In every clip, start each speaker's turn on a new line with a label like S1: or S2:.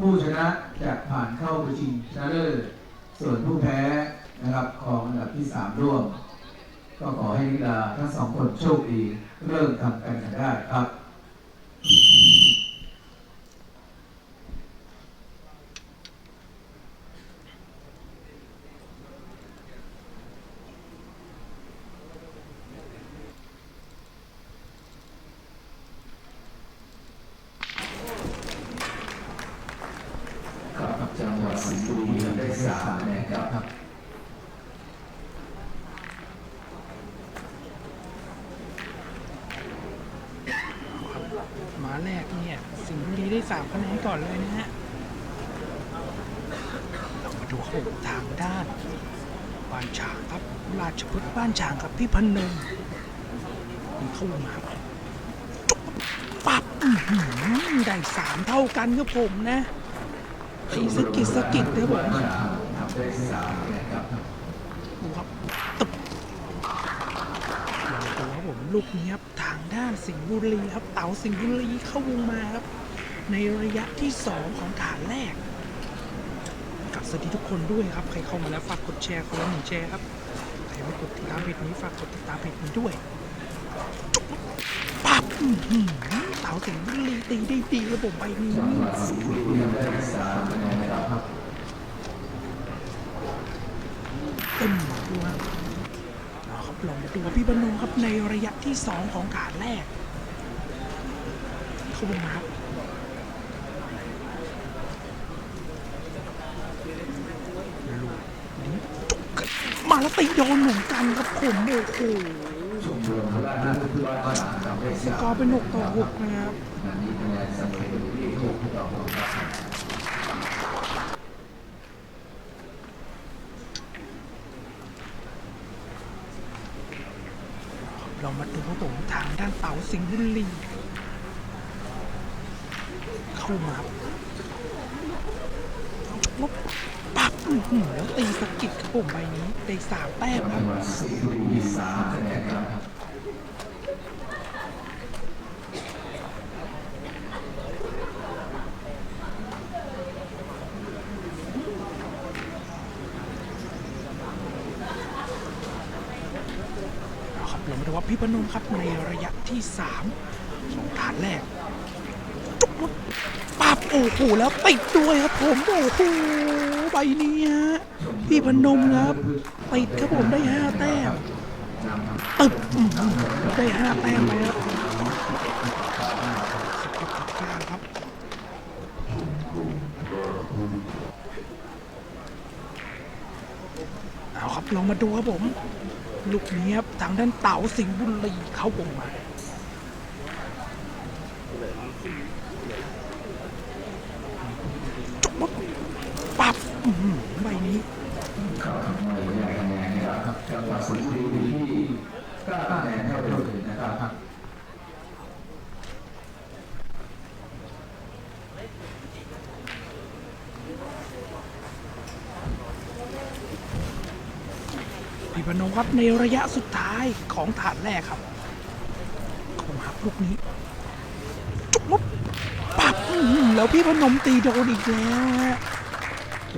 S1: ผู้ชนะจะผ่านเข้าไปชิงชนะเลิศส่วนผู้แพ้นะครับของอันดับที่สามร่วม ก็ขอให้นักกีฬาทั้งสองคนโชคดี เริ่มทำการแข่งขันได้ครับจังหวัดสิงห์บุรีได้สามคะแนนครับ
S2: หมาแรกเนี่ยสิงห์บุรี ได้สามคะแนนก่อนเลยนะฮะเรามาดูเขาทางด้านบ้านฉางครับราชพฤกษ์บ้านฉางครับพี่พันหนึ่งมีเข้ามาจุ๊บปั๊บได้สามเท่ากันครับผมนะตีสกิดสกิดครับผม
S1: ทได้สามคะแนนครับ
S2: ดูครับตึบดูครับผมลูกนี้ครับทางด้านสิงห์บุรีครับเต๋าสิงห์บุรีเข้าวงมาครับ ในระยะที่ 2 ของฐานแรก กับสวัสดีทุกคนด้วยครับ ใครเข้ามาแล้วฝากกดแชร์คนละหนึ่งแชร์ครับ ใครไม่กดติดตามเพจนี้ฝากกดติดตามเพจนี้ด้วยจุ๊บปั๊บเต๋าสิงห์บุรีตีได้ดีระบบใบนี้
S1: จังหวัดสิงห์บุรีได้สามคะแนนครับ
S2: เต็มดูครับเอาครับลองมาดูว่าพี่บรรนงครับในระยะที่ 2 ของฐานแรกเข้ามาครับลูกนี้จุกกันมาแล้ว ตีโดนเหมือนกันครับผมโอ้โห
S1: ชมรมพระราชบุตรบ้านฉางทำได้
S2: สกอร์เป็น6ต่อ6นะครับ
S1: นันนี้คะแนนเสมออยู่ที่หกต่อหกครับ
S2: เรามาดูครับผมทางด้านเต๋าสิงห์บุรีเข้ามาจุกปั๊บอื้อ หือแล้วตีสกิดครับผมใบนี้ได้สามแต้มครับ
S1: สิงห์บุรีสามคะแนนครับ
S2: เอาครับเรามาดูว่าพี่พนมครับในระยะที่3ของฐานแรก โอ้โหแล้วติดด้วยครับผมโอ้โหใบนี้ฮะพี่พนมครับติดครับผมได้5แต้มตึบอื้อหือได้5แต้มไปครับกลางครับเอาครับลองมาดูครับผม ลูกนี้ครับทางด้านเต๋าสิงห์บุรีเข้าวงมาจบปุ๊บปั๊บอื้อหือ ใบนี้
S1: เข้าทำไม่ได้คะแนนนะครับจังหวัดสิงห์บุรีอยู่ที่เก้าคะแนนเท่าเดิมนะครับ
S2: พี่พนมครับในระยะสุดท้ายของฐานแรกครับเข้ามาครับลูกนี้จบปุ๊บปั๊บแล้วพี่พนมตีโดนอีกแล้ว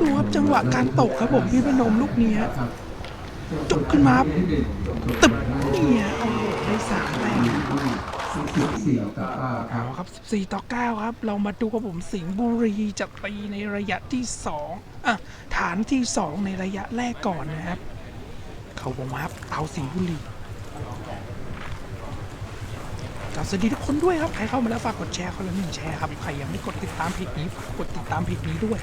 S2: ดูครับจังหวะการตกครับผมพี่พนมลูกนี้ฮะจุกขึ้นมาตึบเนี่ยโอ้โหได้สามแต้ม
S1: สี่ต่อเก้าครั
S2: เอา
S1: บ
S2: ครับ 14 ต่อ 9 ครับ เรามาดูกับผมสิงห์บุรีจะตีในระยะที่ 2 อะ ฐานที่ 2 ในระยะแรกก่อนนะครับ เขาวงมาครับเตาสิงห์บุรีกับสวัสดีทุกคนด้วยครับ ใครเข้ามาแล้วฝากกดแชร์คนละหนึ่งแชร์ครับ ใครยังไม่กดติดตามเพจนี้ฝากกดติดตามเพจนี้ด้วย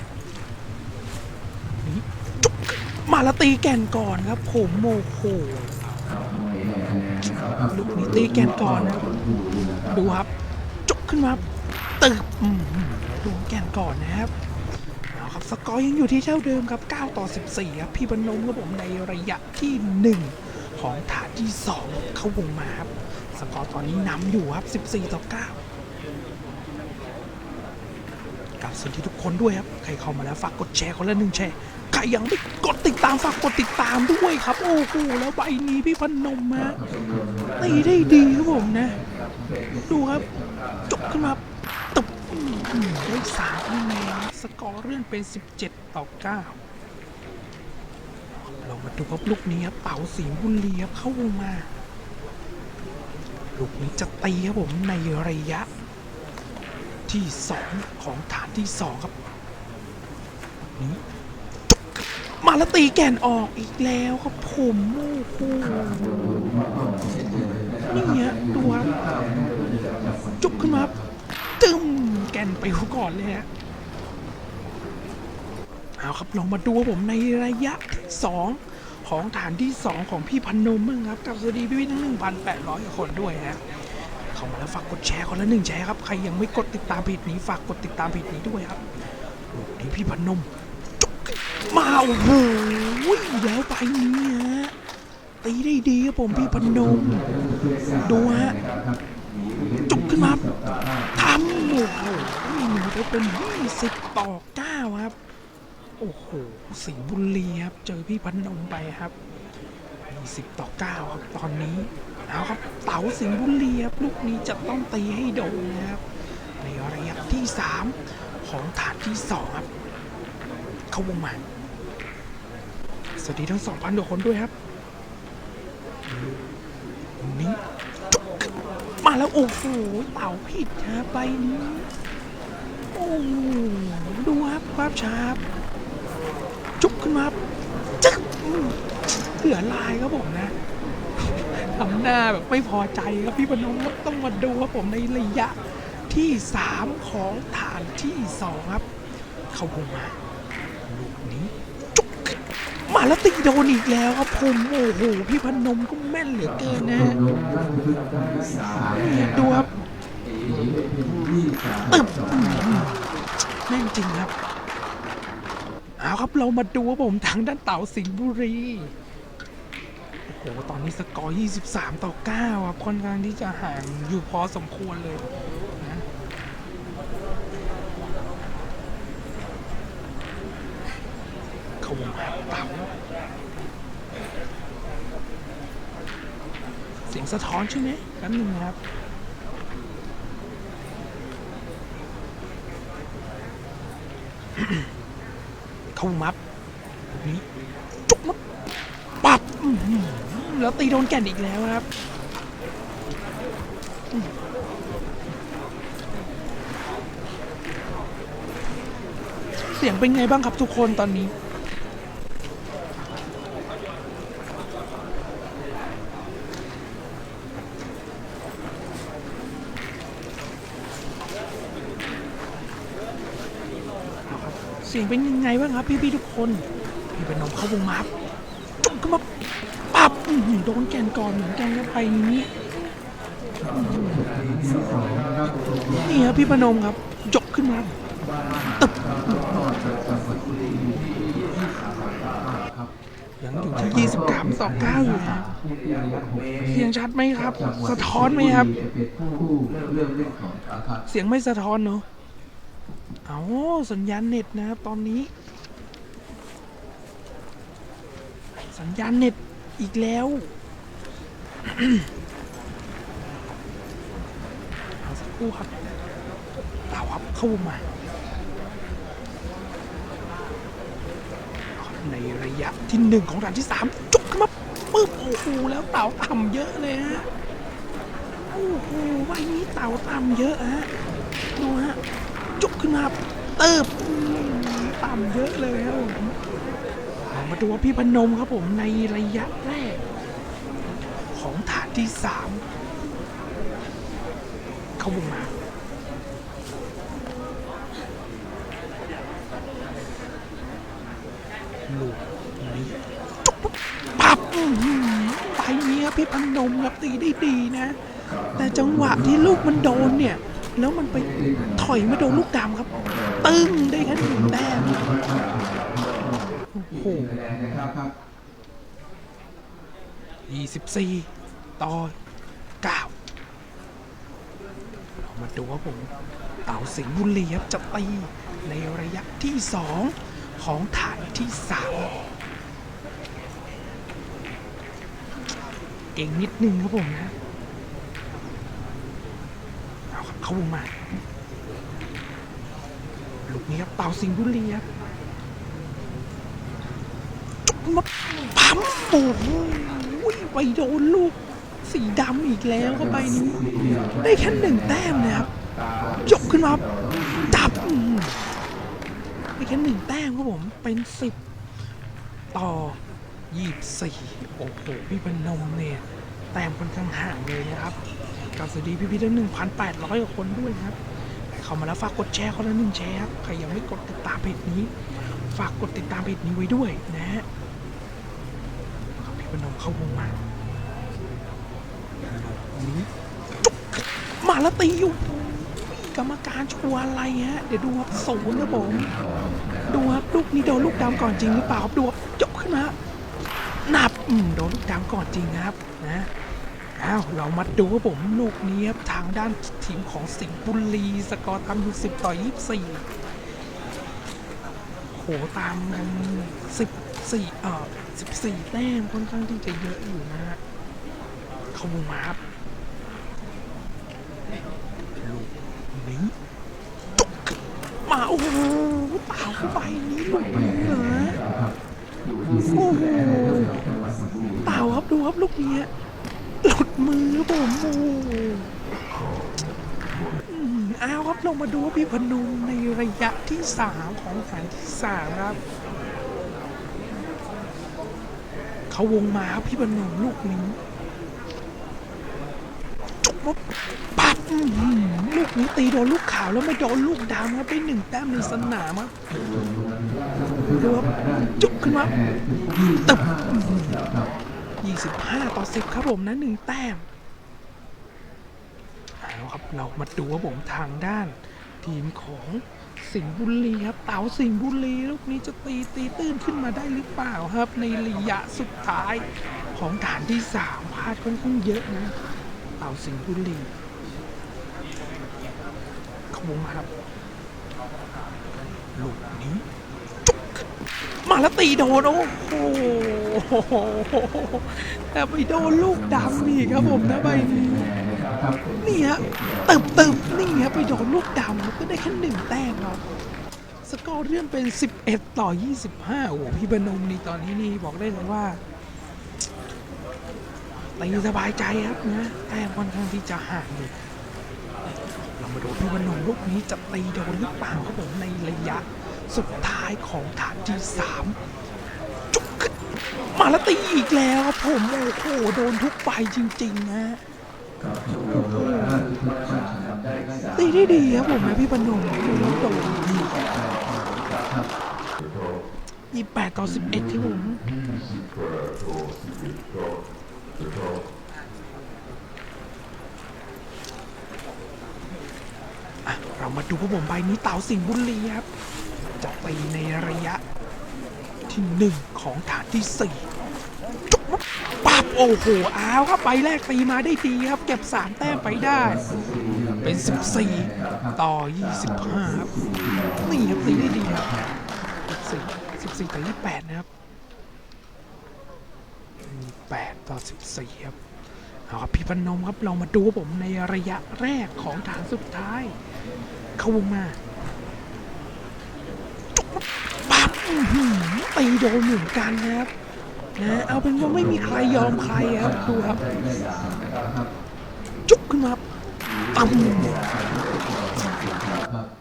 S2: มาล้วตีแก่นก่อนครับ ผมโมโหลูกนี้ตีแก่นก่อนนะครับดูครับจุกขึ้นมาตึบอืมดูแก่นก่อนนะครับเอาครับสกอร์ยังอยู่ที่เท่าเดิมครับ 9 ต่อ 14 ครับพี่บรรนมครับผมในระยะที่ 1 ของฐานที่ 2 เข้าวงมาครับสกอร์ตอนนี้นำอยู่ครับ 14 ต่อ 9กับสวัสดีทุกคนด้วยครับ ใครเข้ามาแล้วฝากกดแชร์คนละหนึ่งแชร์ ครยังไม่กดติดตามฝากกดติดตามด้วยครับ โอ้โหแล้วใบนี้พี่พนมฮะตีได้ดีครับผมนะ ดูครับ จบขึ้นมาตบได้สามคะแนนสกอร์เลื่อนเป็น 17 ต่อ 9 เรามาดูครับลูกนี้ครับเต๋าสิงห์บุรีครับเข้าวงมาลูกนี้จะตีครับผมในระยะ ที่ 2 ของฐานที่ 2 ครับนี้ มาแล้วตีแก่นออกอีกแล้วครับผมโอ้โหนี่ฮะดูครับจุกขึ้นมาตึมแก่นไปก่อนเลยฮะเอาครับลองมาดูผมในระยะที่สองของฐานที่สองของพี่พันนมบ้งครับ กับสวัสดีพี่ๆทั้ง1,800กว่าคนด้วยฮะเข้ามาแล้วฝากกดแชร์คนละหนึ่งแชร์ครับ ใครยังไม่กดติดตามเพจนี้ฝากกดติดตามเพจนี้ด้วยครับนี้พี่พันนม มาโอ้โหแล้วไปนี้ฮะตีได้ดีครับผมพี่พันนมดูฮะจุกขึ้นมาทำโอ้โหหนึ่งไปเป็น20ต่อ9ครับ โอ้โหสิงบุรีครับ เจอพี่พันนมไปครับ20ต่อ9ครับตอนนี้เอาครับเต๋าสิงบุรีครับลูกนี้จะต้องตีให้โดนนะครับในระยะที่3ของฐานที่2ครับ เข้าวงมา วัสดีทั้ง2,000กว่าคนด้วยครับนี้มาแล้ว โอ้โหเต่าผิดครับใบนี้โอ้โหดูครับภาพชาครับจุกขึ้นมาจึ๊กเหลือลายครับผมนะทำหน้าแบบไม่พอใจครับพี่พนมต้องมาดูครับผมในระยะที่ 3 ของฐานที่ 2 ครับ เข้าวงมา มาแล้วตีโดนอีกแล้วครับผมโอ้โหพี่พนมก็แม่นเหลือเกินนะฮะดูครับตึบแม่งจริงครับเอาครับเรามาดูครับผมทางด้านเต่าสิงห์บุรีโอ้โหตอนนี้สกอร์ 23 ต่อ 9 ครับค่อนข้างที่จะห่างอยู่พอสมควรเลยนะ เสียงสะท้อนใช่ไหมแป๊บนึงนะครับเข้ามับแบบนี้จุกมับปับแล้วตีโดนแก่นอีกแล้วครับเสียงเป็นไงบ้างครับทุกคนตอนนี้ เสียงเป็นยังไงบ้างครับพี่ๆทุกคน พี่เป็นนมเข้าวงมารับจุกขึ้นมาปับอื้อหือโดนแกนก่อนเหมือนแกนครับไปนี้นี่ครับพี่พนมครับยกขึ้นมาตึบยังอยู่ที่23ต่อ9อยู่นะเสียงชัดไหมครับ สะท้อนไหมครับ
S1: เสี
S2: ยงไม่สะท้อนเนาะ เอาสัญญาณเน็ตนะครับตอนนี้ สัญญาณเน็ตอีกแล้วเอาสักครู่ครับเต่าครับเข้ามา ในระยะที่หนึ่งของด่านที่สามจุกขึ้นมาปึ๊บโอ้โหแล้วเต่าต่ำเยอะเลยฮะโอ้โหใบนี้เต่าต่ำเยอะฮะดูฮะ จุกขึ้นมาเติบอืมต่ำเยอะเลยครับผมามาดูว่าพี่พนมครับผมในระยะแรก ของฐานที่สามเข้าวงมาลูกนี้จุกปุ๊บปับไปนี้ครับพี่พนมครับตีได้ดีนะ แต่จังหวะที่ลูกมันโดนเนี่ย แล้วมันไปถอยมาโดนลูกดำครับ ตึ้งได้แค่หนึ่งแต้มโอ้โหยี่สิบสี่ต่อเก้าเรามาดูว่าผมเต่าสิงห์บุรีครับจะตีในระยะที่สองของฐานที่สามเก่งนิดนึงครับผมนะ เข้าวงมาลูกนี้ครับเต่าสิงบุรีครับจุกมาปั๊มโอ้โหไปโดนลูก สีดำอีกแล้วเข้าไปนี้ ได้แค่หนึ่งแต้มนะครับยกขึ้นมาจับได้แค่หนึ่งแต้มครับผม เป็นสิบต่อยี่สี่โอ้โหพี่พนมเนี่ย แต้มค่อนข้างห่างเลยนะครับ กับสวัสดีพี่ๆทั้งหนึ่งพันแปดร้อยกว่าคนด้วยครับเข้ามาแล้วฝากกดแชร์คนละหนึ่งแชร์ครับใครยังไม่กดติดตามเพจนี้ ฝากกดติดตามเพจนี้ไว้ด้วยนะฮะครับพี่พนมเข้าวงมานี้จุกมาแล้วตีอยู่กรรมการชัวร์อะไรฮะ เดี๋ยวดูครับศูนย์ครับผม ดูครับลูกนี้โดนลูกดำก่อนจริงหรือเปล่าครับดูครับยกขึ้นมานับอืมโดนลูกดำก่อนจริงครับนะ อ้าวเรามาดูครับผมลูกนี้ครับทางด้านทีมของสิงห์บุรีสกอร์ตามอยู่สิบต่อยี่สี่โหตามกันสิบสี่เอ่อสิบสี่แต้มค่อนข้างที่จะเยอะอยู่นะฮะเขาวงมาครับลูกนี้จุกมาโอ้โหเปล่าเข้าไปนี้ลูกนี้เหรอโอ้โหเปล่าครับดูครับลูกนี้ หลุดมือผมโอ้อืมอ้าวครับลงมาดูว่าพี่พนมในระยะที่สามของฐานที่สามครับ เขาวงมาครับพี่พนมลูกนี้จุกมาปับอื้อหือลูกนี้ตีโดนลูกขาวแล้วไม่โดนลูกดำครับได้หนึ่งแต้มในสนามครับดูครับจุกขึ้นมาตึบ 25 ต่อ 10 ครับผมนะหนึ่งแต้มเอาครับเรามาดูว่าผมทางด้าน ทีมของสิงห์บุรีครับเต๋าสิงห์บุรีลูกนี้จะตีตีตื้นขึ้นมาได้หรือเปล่าครับ ในระยะสุดท้ายของฐานที่3พลาดค่อนข้างเยอะนะเต๋าสิงห์บุรีขบวงครับลูกนี้ มาแล้วตีโดนโอ้โหแต่ไปโดนลูกดำอีกครับผมนะใบนี้นี่ฮะตึบตึบนี่ฮะไปโดนลูกดำก็ได้แค่หนึ่งแต้มครับสกอร์เลื่อนเป็น 11 ต่อ 25 โอ้โหพี่บนมนี่ตอนนี้นี่บอกได้เลยว่าตีสบายใจครับนะแต้มค่อนข้างที่จะห่างอยู่เรามาดูพี่บนมลูกนี้จะตีโดนหรือเปล่าครับผมในระยะ สุดท้ายของฐานที่สามจุกขึ้นมาแล้วตีอีกแล้วครับผมโอ้โหโดนทุกใบจริงๆนะตีได้ดีครับผมนะพี่ปนมดูแล้วโดนยี่แปดต่อสิบเอ็ดครับผมอะเรามาดูครับผมใบนี้เต่าสิงห์บุรีครับ จะตีในระยะที่หนึ่งของฐานที่สี่จุ๊บปั๊บโอ้โหอ้าวครับใบแรกตีมาได้ดีครับเก็บสามแต้มไปได้ เป็น14ต่อ25ครับนี่ครับตีได้ดีครับ14 14ต่อ28นะครับ8ต่อ14ครับเอาครับพี่พนมครับเรามาดูครับผมในระยะแรกของฐานสุดท้าย เข้าวงมา ปั๊บอื้อหือ ตีโดนเหมือนกันนะครับนะเอาเป็นว่าไม่มีใครยอมใครครับดูครับ จุกขึ้นมาตั้ม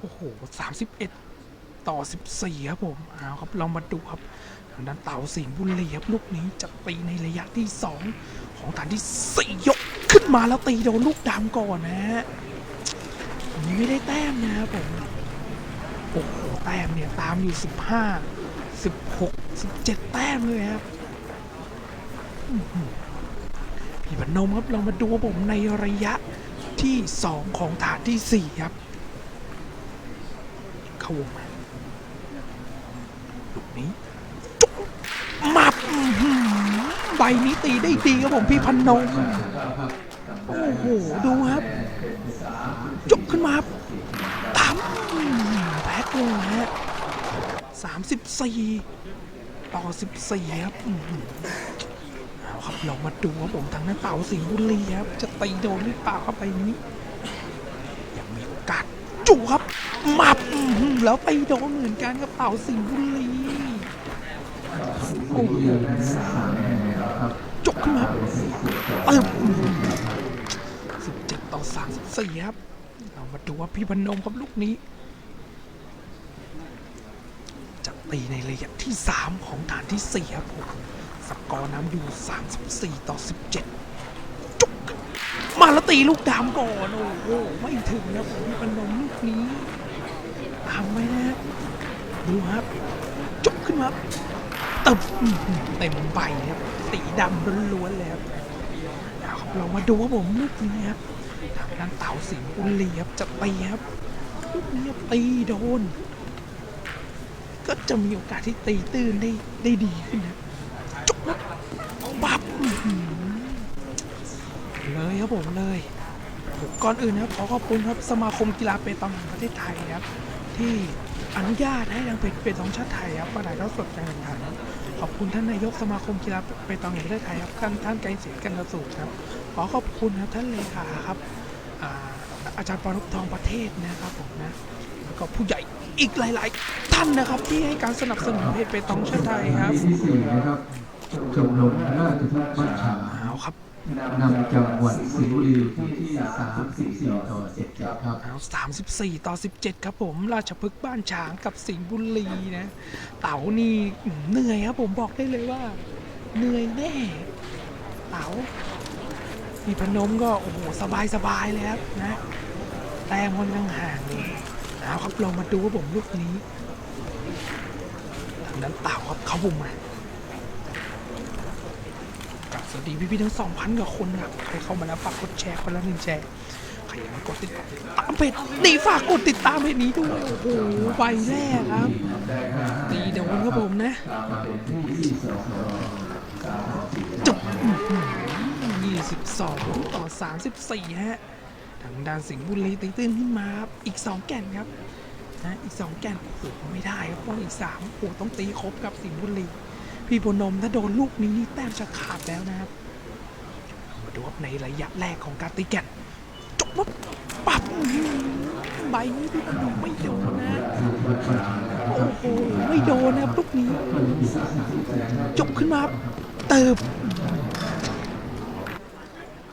S2: โอ้โหสามสิบเอ็ดต่อสิบสี่ครับผมเอาครับเรามาดูครับทางด้านเต่าสิงห์บุรีครับลูกนี้จะตีในระยะที่สองของฐานที่สี่ยกขึ้นมาแล้วตีโดนลูกดำก่อนนะฮะอันนี้ไม่ได้แต้มนะครับผมโอ้โหแต้มเนี่ยตามอยู่ 15 16 17 แต้มเลยครับพี่บรรนมครับเรามาดูผมในระยะที่ 2 ของฐานที่ 4 ครับ เข้าวงมาลูกนี้จุ๊บมับใบนี้ตีได้ดีครับผมพี่พันนมโอ้โห ดูครับจุกขึ้นมาครับตามแพ็คเลยฮะ สามสิบสี่ต่อสิบสี่ครับเอาครับเรามาดูครับผมทางนั้นเต่าสิงห์บุรีครับ จะตีโดนหรือเปล่าครับไปนี้ยังมีโอกาสจู่ครับมับแล้วไปโดนเหมือนกันกับเต่าสิงห์บุรี
S1: โอ้โห
S2: จบขึ้นมาเติมสิบเจ็ดต่อสามสิบสี่ครับ เรามาดูว่าพี่พนมครับลูกนี้ จะ ตีในระยะที่ 3 ของฐานที่ 4 ครับผมสกอร์น้ำอยู่ 34 ต่อ 17 จุก มาแล้วตีลูกดำก่อน โอ้โห ไม่ถึงนะผมพนมลูกนี้ทำไหมนะดูครับ จุกขึ้นมาตึบเต็มใบครับสีดำล้วนๆเลยครับเอาครับเรามาดูว่าผมลูกนี้ครับทางด้านเต่าสิงห์บุรีครับจะตีครับลูกนี้ตีโดน ก็จะมีโอกาสที่ตีตื้นได้ได้ดีขึ้นนะจุกแล้วปั๊บเลยครับผมเลยก่อนอื่นนะครับขอขอบคุณครับสมาคมกีฬาเปตองแห่งประเทศไทยครับ ที่อนุญาตให้ทางเปตองชาติไทยครับมาถ่ายทอดสดการแข่งขันขอบคุณท่านนายกสมาคมกีฬาเปตองแห่งประเทศไทยครับท่านท่านไกรศรีกันกระสูครับ ขอขอบคุณครับท่านเลขาครับอาอาจารย์ปารุทองประเทศนะครับผมนะแล้วก็ผู้ใหญ่ อีกหลาย ๆ ท่านนะครับที่ให้การสนับสนุนเพจเปตองชาติไทยครับ
S1: ที่สี่นะครับชมรมราชทุกบ้านฉาง
S2: เอาครับ
S1: นำจังหวัดสิงห์บุรีที่ที่สามสิบสี่ต่อเจ็ดครับ
S2: เอา34 ต่อ 17 ครับผม ราชพฤกษ์บ้านฉางกับสิงห์บุรีนะ เต๋านี่เหนื่อยครับผมบอกได้เลยว่า เหนื่อยแน่เต๋าพี่พนมก็ โอ้โห สบายสบายๆเลยครับนะ แต้มค่อนข้างห่างเลย เอาครับเรามาดูว่าผมลูกนี้ทางนั้นเต่าครับเขาบุมมากับสวัสดีพี่ๆทั้งสองพันกว่าคนครับใครเข้ามาแล้วฝากกดแชร์คนละหนึ่งแชร์ใครยังไม่กดติดตามเพจนี่ฝากกดติดตามเพจนี้ด้วยโอ้โหใบแรกครับตีโดนครับผมนะจบ22 ต่อ 34 ฮะ ทางด้านสิงห์บุรีตีตื้นขึ้นมาอีก 2 แก่นครับนะอีก 2 แก่นโอ้โหไม่ได้ครับต้องอีก3โอ้โหต้องตีครบกับสิงห์บุรีพี่พนมถ้าโดนลูกนี้นี่แต้มจะขาดแล้วนะครับมาดูครับในระยะแรกของการตีแก่นจบแล้วปับใบนี้พี่พนมไม่โดนนะโอ้โหไม่โดนนะลูกนี้จบขึ้นมาบเติบ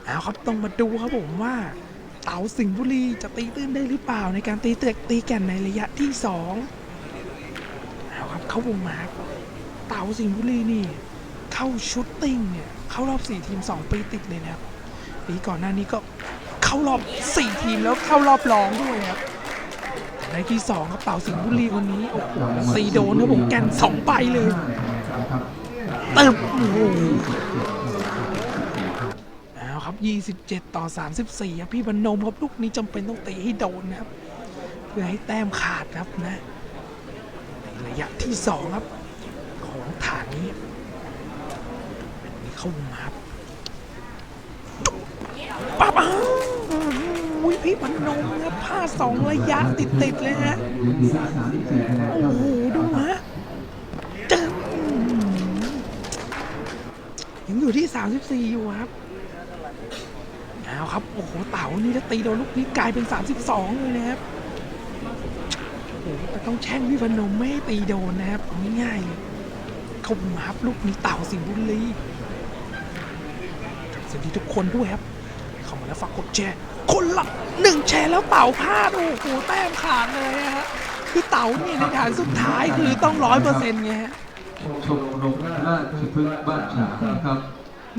S2: เอาครับต้องมาดูครับผมว่า เต๋าสิงห์บุรีจะตีตื้นได้หรือเปล่าในการตีเตือกตีแก่นในระยะที่สองเอาครับเข้าวงมาครับเต๋าสิงห์บุรีนี่ เข้าชุดติ้งเนี่ยเข้ารอบสี่ทีมสองปีติดเลยนะครับปีก่อนหน้านี้ก็เข้ารอบสี่ทีมแล้วเข้ารอบรองด้วยครับแต่ในที่สองครับเต๋าสิงห์บุรีคนนี้โอ้โหสีโดนครับผมแก่นสองใบเลย
S1: ครับ
S2: ตึบโอ้โหเอาครับ 27 ต่อ 34ครับพี่บรรนมครับลูกนี้จำเป็นต้องตีให้โดนนะครับ เพื่อให้แต้มขาดครับนะในระยะที่ 2 ครับ ของฐานนี้นี่เข้ามาครับปั๊บอ้าวอุ้ยพี่บรรนมครับพลาสองระยะติดๆเลยฮะโอ้โหดูฮะยังอยู่ที่ 34 อยู่ครับ เอาครับ โอ้โห เต๋านี่ถ้าตีโดนลูกนี้กลายเป็น 32 เลยนะครับ โอ้โหแต่ต้องแช่งพี่พนมไม่ตีโดนนะครับง่ายๆเลยเขามาครับลูกนี้เต่าสิงบุรีสวัสดีทุกคนด้วยครับ เข้ามาแล้วฝากกดแชร์คนละหนึ่งแชร์แล้วเต่าพลาดโอ้โหแต้มขาดเลยฮะคือเต๋าเนี่ยในฐานสุดท้ายคือต้องร้อยเปอร์เซ็นต์ไงฮะ
S1: ชมรมราชพฤกษ์บ้านฉางนะครับ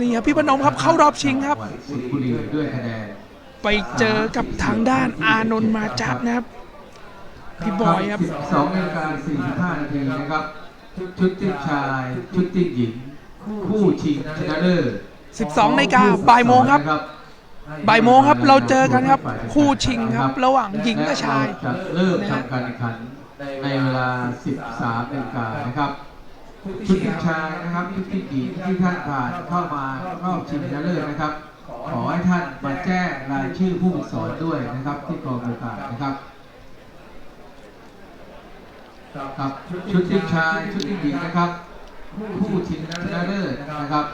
S2: นี่ครับพี่พนมครับเข้ารอบชิงครับ
S1: สิงห์บุรีด้วยคะแนน
S2: ไปเจอกับทางด้านอานนท์มาจัดนะครับ พี่บอยครับ
S1: สองนาฬิกาสี่สิบห้านาทีนะครับ ชุดติ้งชาย ชุดติ้งหญิง คู่ชิงชนะเลิศ
S2: 12นาฬิกาบ่ายโมงครับบ่ายโมงครับเราเจอกันครับ คู่ชิงครับ ระหว่างหญิงกับชาย
S1: จะเริ่มทำการแข่งขันในเวลา 13นาฬิกานะครับ ชุดทีมชายนะครับชุดทีมหญิงที่ท่านผ่านเข้ามารอบชิงชนะเลิศนะครับ ขอให้ท่านมาแจ้งรายชื่อผู้ฝึกสอนด้วยนะครับ ที่กองบริการนะครับครับชุดทีมชายชุดทีมหญิงนะครับ ผู้ชิงชนะเลิศนะครับ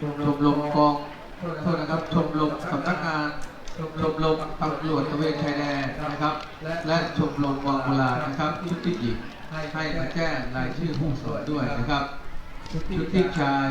S1: ชมรมกองโทษนะครับชมรมสำนักงานชมรมตำรวจตะเวนชายแดนนะครับ และชมรมวังโบราณนะครับชุดที่หญิง ให้มาแจ้งรายชื่อผู้สอนด้วยนะครับ ชุดที่ชาย